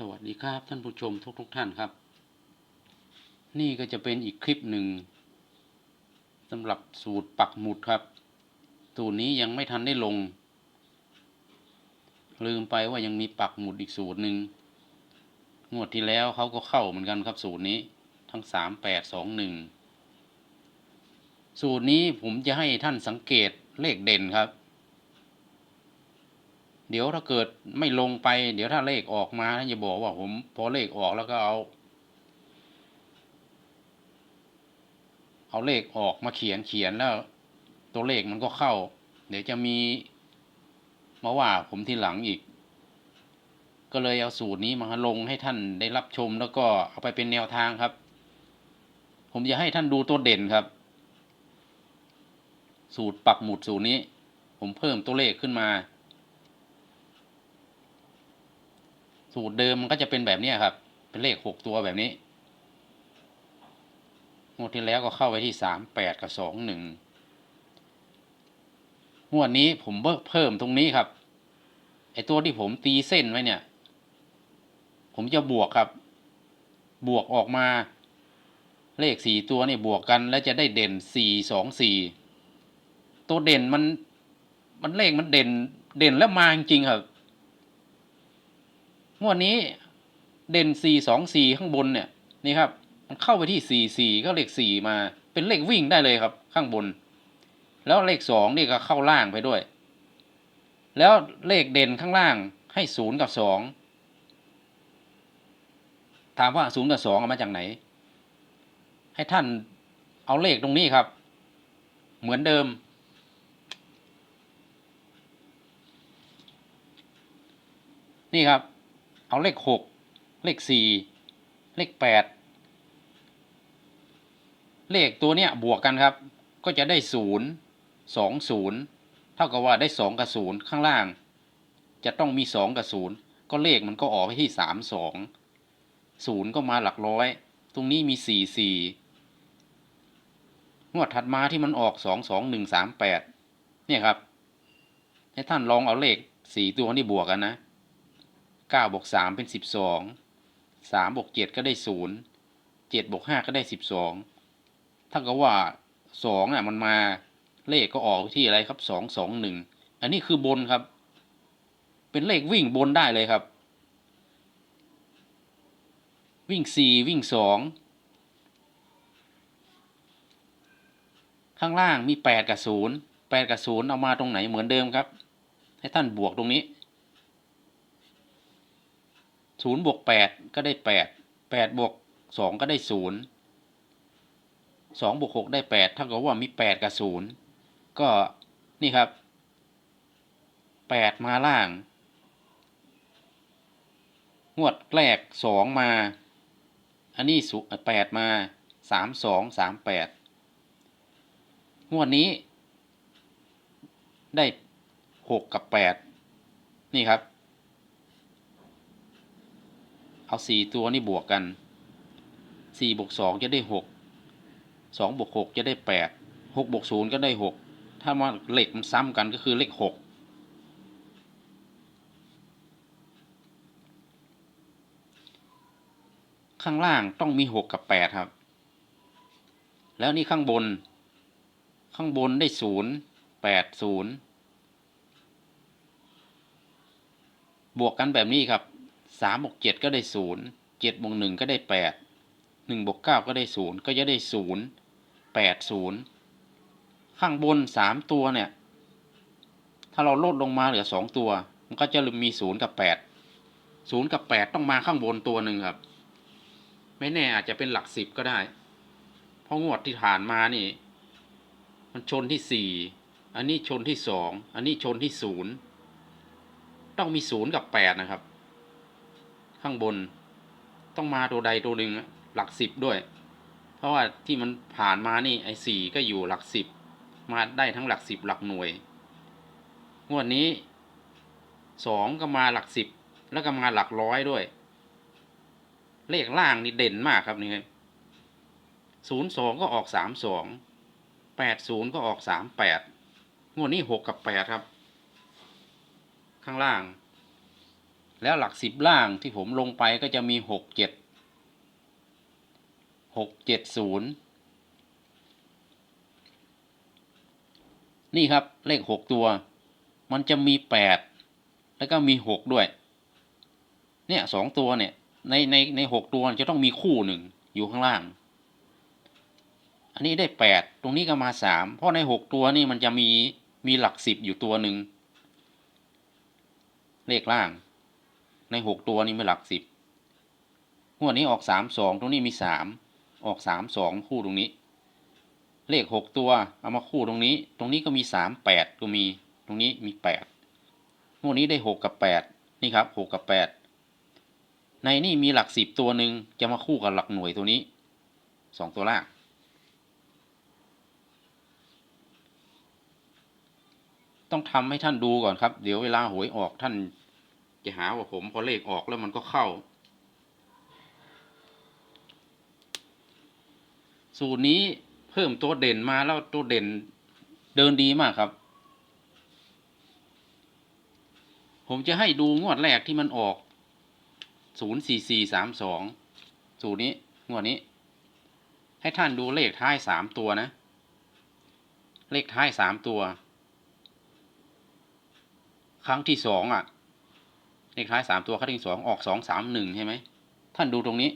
สวัสดีครับท่านผู้ชมทุกทุกๆท่านครับ นี่ก็จะเป็นอีกคลิปหนึ่งสำหรับสูตรปักหมุดครับ สูตรนี้ยังไม่ทันได้ลง ลืมไปว่ายังมีปักหมุดอีกสูตรหนึ่งงวดที่แล้วเขาก็เข้าเหมือนกันครับสูตรนี้ทั้งสามแปดสองหนึ่งสูตรนี้ผมจะให้ท่านสังเกตเลขเด่นครับ เดี๋ยวถ้าเกิดไม่ลงไป เดี๋ยวถ้าเลขออกมาอย่าบอกว่าผมพอเลขออกแล้วก็เอา เอาเลขออกมาเขียนเขียนแล้ว ตัวเลขมันก็เข้า เดี๋ยวจะมีมาว่าผมทีหลังอีก ก็เลยเอาสูตรนี้มาลงให้ท่านได้รับชมแล้วก็เอาไปเป็นแนวทางครับ ผมจะให้ท่านดูตัวเด่นครับ สูตรปักหมุดสูตรนี้ ผมเพิ่มตัวเลขขึ้นมา สูตรเดิมมันก็จะเป็นแบบนี้ครับ เป็นเลขหกตัวแบบนี้งวดที่แล้วก็เข้าไปที่สามแปดกับสองหนึ่งงวดนี้ผมเพิ่มตรงนี้ครับไอตัวที่ผมตีเส้นไว้เนี่ย ผมจะบวกครับ บวกออกมา เลขสี่ตัวนี่บวกกัน แล้วจะได้เด่นสี่สองสี่ตัวเด่นมัน มันเลขมันเด่น เด่นแล้วมาจริงครับ งวดนี้เด่นสี่สองสี่ข้างบนเนี่ยนี่ครับ มันเข้าไปที่สี่สี่ก็เลขสี่มา เป็นเลขวิ่งได้เลยครับ ข้างบน แล้วเลขสองนี่ก็เข้าล่างไปด้วย แล้วเลขเด่นข้างล่างให้ศูนย์กับสองถามว่าศูนย์กับสองมาจากไหน ให้ท่านเอาเลขตรงนี้ครับ เหมือนเดิม นี่ครับ เอาเลขหกเลขสี่เลขแปดเลขตัวเนี้ยบวกกันครับ ก็จะได้ศูนย์สองศูนย์เท่ากับว่าได้สองกับศูนย์ข้างล่าง จะต้องมีสองกับศูนย์ก็เลขมันก็ออกไปที่สามสองศูนย์ก็มาหลักร้อย ตรงนี้มีสี่สี่งวดถัดมาที่มันออกสองสองหนึ่งสามแปดเนี่ยครับ ให้ท่านลองเอาเลขสี่ตัวนี้บวกกันนะ เก้าบวกสามเป็นสิบสองสามบวกเจ็ดก็ได้ศูนย์เจ็ดบวกห้าก็ได้สิบสองถ้ากับว่าสองอะมันมาเลขก็ออกที่อะไรครับสองสองหนึ่งอันนี้คือบนครับ เป็นเลขวิ่งบนได้เลยครับ วิ่งสี่วิ่งสองข้างล่างมีแปดกับศูนย์แปดกับศูนย์เอามาตรงไหนเหมือนเดิมครับ ให้ท่านบวกตรงนี้ ศูนย์บวกแปดก็ได้แปดแปดบวกสองก็ได้ศูนย์สองบวกหกได้แปดเท่ากับว่ามีแปดกับศูนย์ก็นี่ครับแปดมาล่าง งวดแรกสองมา อันนี้สุแปดมาสามสองสามแปดงวดนี้ ได้หกกับแปดนี่ครับ เอาสี่ตัวนี่บวกกันสี่บวกสองจะได้หกสองบวกหกจะได้แปดหกบวกศูนย์ก็ได้หกถ้ามาเลขมันซ้ำกันก็คือเลขหกข้างล่างต้องมีหกกับแปดครับ แล้วนี่ข้างบน ข้างบนได้ศูนย์แปดศูนย์บวกกันแบบนี้ครับ สามบวกเจ็ดก็ได้ศูนย์เจ็ดบวกหนึ่งก็ได้แปดหนึ่งบวกเก้าก็ได้ศูนย์ก็จะได้ศูนย์แปดศูนย์ข้างบนสามตัวเนี่ย ถ้าเราลดลงมาเหลือสองตัว มันก็จะมีศูนย์กับแปดศูนย์กับแปดต้องมาข้างบนตัวหนึ่งครับ ไม่แน่อาจจะเป็นหลักสิบก็ได้ เพราะงวดที่ผ่านมานี่ มันชนที่สี่อันนี้ชนที่สองอันนี้ชนที่ศูนย์ต้องมีศูนย์กับแปดนะครับ ข้างบน ต้องมาตัวใดตัวหนึ่งหลักสิบด้วย เพราะว่าที่มันผ่านมานี่ไอ้สี่ก็อยู่หลักสิบมาได้ทั้งหลักสิบหลักหน่วย งวดนี้สองก็มาหลักสิบแล้วก็มาหลักร้อยด้วย เลขล่างนี่เด่นมากครับนี่ครับศูนย์สองก็ออกสามสองแปดศูนย์ก็ออกสามแปดงวดนี้หกกับแปดครับ ข้างล่าง แล้วหลักสิบล่างที่ผมลงไปก็จะมีหกเจ็ดหกเจ็ดศูนย์นี่ครับเลขหกตัว มันจะมีแปดแล้วก็มีหกด้วย เนี่ยสองตัวเนี่ย ในในในหกตัวจะต้องมีคู่หนึ่งอยู่ข้างล่าง อันนี้ได้แปดตรงนี้ก็มาสามเพราะในหกตัวนี่มันจะมีมีหลักสิบอยู่ตัวหนึ่งเลขล่าง ในหกตัวนี่มีหลักสิบงวดนี้ออกสามสองตรงนี้มีสามออกสามสองคู่ตรงนี้ เลขหกตัวเอามาคู่ตรงนี้ ตรงนี้ก็มีสามแปดก็มีตรงนี้มีแปดงวดนี้ได้หกกับแปดนี่ครับหกกับแปดในนี่มีหลักสิบตัวหนึ่งจะมาคู่กับหลักหน่วยตัวนี้สองตัวล่างต้องทำให้ท่านดูก่อนครับ เดี๋ยวเวลาหวยออกท่าน จะหาว่าผมพอเลขออกแล้วมันก็เข้า สูตรนี้เพิ่มตัวเด่นมาแล้วตัวเด่นเดินดีมากครับ ผมจะให้ดูงวดแรกที่มันออกศูนย์สี่สี่สามสองสูตรนี้ งวดนี้ ให้ท่านดูเลขท้ายสามตัวนะ เลขท้ายสามตัว ครั้งที่สองอะ เลขท้ายสามตัวครั้งที่สองออกสองสามหนึ่งใช่ไหมท่านดูตรงนี้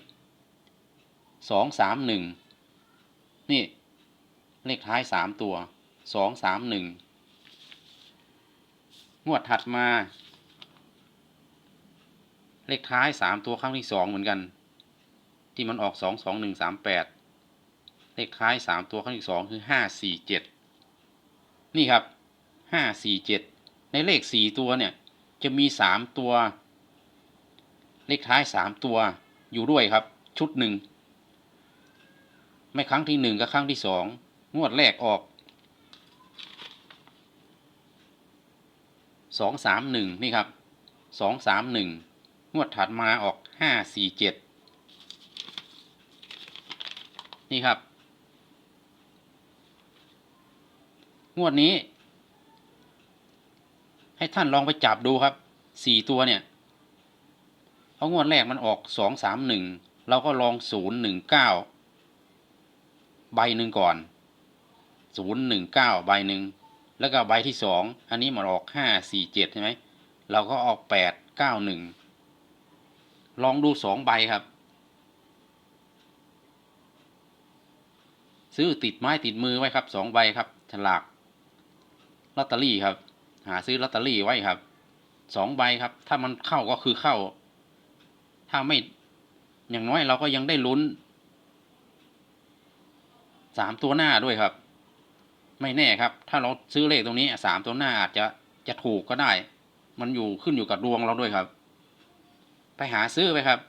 สองสามหนึ่งนี่เลขท้ายสามตัวสองสามหนึ่งงวดถัดมา เลขท้ายสามตัวครั้งที่สองเหมือนกัน ที่มันออกสองสองหนึ่งสามแปดเลขท้ายสามตัวครั้งที่สองคือห้าสี่เจ็ดนี่ครับห้าสี่เจ็ดในเลขสี่ตัวเนี่ย จะมีสามตัว เลขท้ายสามตัวอยู่ด้วยครับ ชุดหนึ่งไม่ครั้งที่หนึ่งก็ครั้งที่สองงวดแรกออกสองสามหนึ่งนี่ครับสองสามหนึ่งงวดถัดมาออกห้าสี่เจ็ดนี่ครับ งวดนี้ ให้ท่านลองไปจับดูครับสี่ตัวเนี่ยเพราะงวดแรกมันออกสองสามหนึ่งเราก็ลองศูนย์หนึ่งเก้าใบหนึ่งก่อนศูนย์หนึ่งเก้าใบหนึ่งแล้วก็ใบที่สองอันนี้มันออกห้าสี่เจ็ดใช่ไหมเราก็ออกแปดเก้าหนึ่งลองดูสองใบครับ ซื้อติดไม้ติดมือไว้ครับสองใบครับฉลากลอตเตอรี่ครับ หาซื้อลอตเตอรี่ไว้ครับสองใบครับ ถ้ามันเข้าก็คือเข้า ถ้าไม่อย่างน้อยเราก็ยังได้ลุ้นสามตัวหน้าด้วยครับ ไม่แน่ครับ ถ้าเราซื้อเลขตรงนี้สามตัวหน้าอาจจะจะถูกก็ได้ มันอยู่ขึ้นอยู่กับดวงเราด้วยครับ ไปหาซื้อไปครับ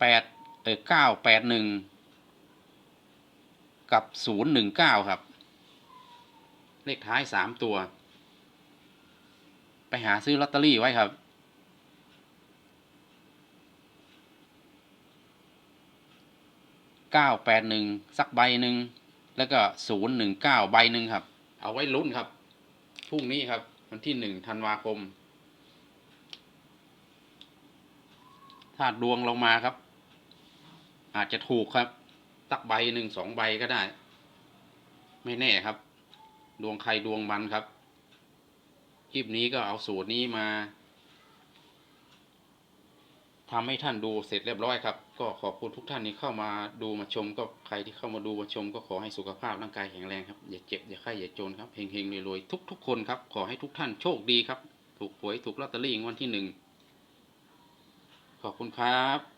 แปดเออเก้าแปดหนึ่งกับศูนย์หนึ่งเก้าครับ เลขท้ายสามตัว ไปหาซื้อลอตเตอรี่ไว้ครับ เก้าแปดหนึ่งสักใบหนึ่ง แล้วก็ศูนย์หนึ่งเก้าใบหนึ่งครับ เอาไว้ลุ้นครับ พรุ่งนี้ครับ วันที่หนึ่งธันวาคม ถ้าดวงเรามาครับ อาจจะถูกครับสักใบหนึ่งสองใบก็ได้ ไม่แน่ครับ ดวงใครดวงมันครับ คลิปนี้ก็เอาสูตรนี้มาทำให้ท่านดูเสร็จเรียบร้อยครับ ก็ขอบคุณทุกท่านที่เข้ามาดูมาชม ก็ใครที่เข้ามาดูมาชม ก็ขอให้สุขภาพร่างกายแข็งแรงครับ อย่าเจ็บอย่าไข้อย่าจนครับเฮงๆรวยๆทุก ๆ คนครับ ขอให้ทุกท่านโชคดีครับ ถูกหวยถูกลอตเตอรี่วันที่หนึ่งขอบคุณครับ